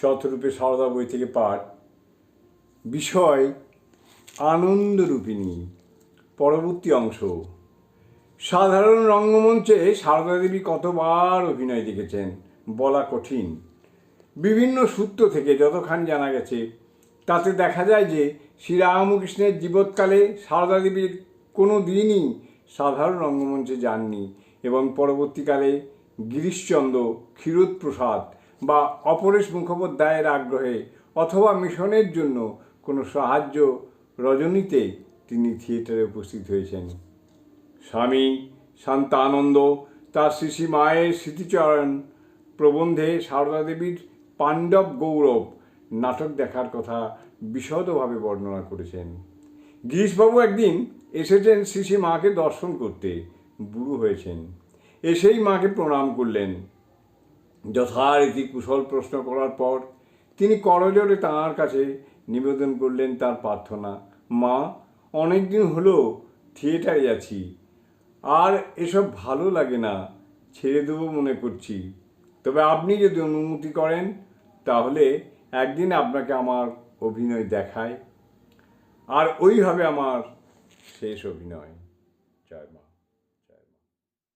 শতরূপে সারদা বই থেকে পাঠ। বিষয়, আনন্দরূপিণী, পরবর্তী অংশ। সাধারণ রঙ্গমঞ্চে সারদা দেবী কতবার অভিনয় দেখেছেন বলা কঠিন। বিভিন্ন সূত্র থেকে যতখানি জানা গেছে, তাতে দেখা যায় যে শ্রীরামকৃষ্ণের জীবৎকালে সারদা দেবীর কোনো দিনই সাধারণ রঙ্গমঞ্চে যাননি এবং পরবর্তীকালে গিরিশচন্দ্র ক্ষীরোদপ্রসাদ বা অপরেশ মুখোপাধ্যায়ের আগ্রহে অথবা মিশনের জন্য কোনো সাহায্য রজনীতে তিনি থিয়েটারে উপস্থিত হয়েছেন। স্বামী শান্তানন্দ, তার শ্রী মায়ের স্মৃতিচরণ, প্রবন্ধে সারদা দেবীর পাণ্ডব গৌরব নাটক দেখার কথা বিশদভাবে বর্ণনা করেছেন। গিরিশবাবু একদিন এসেছেন শ্রী মাকে দর্শন করতে। বুড়ো হয়েছেন। এসেই মাকে প্রণাম করলেন। যথারীতি কুশল প্রশ্ন করার পর তিনি করজোরে তাঁর কাছে নিবেদন করলেন তার প্রার্থনা, মা অনেক দিন হলো থিয়েটারে আছি আর এসব ভালো লাগে না, ছেড়ে দেবো মনে করছি। তবে আপনি যদি অনুমতি করেন, তাহলে একদিন আপনাকে আমার অভিনয় দেখায়। আর ওই হবে আমার শেষ অভিনয়। জয় মা।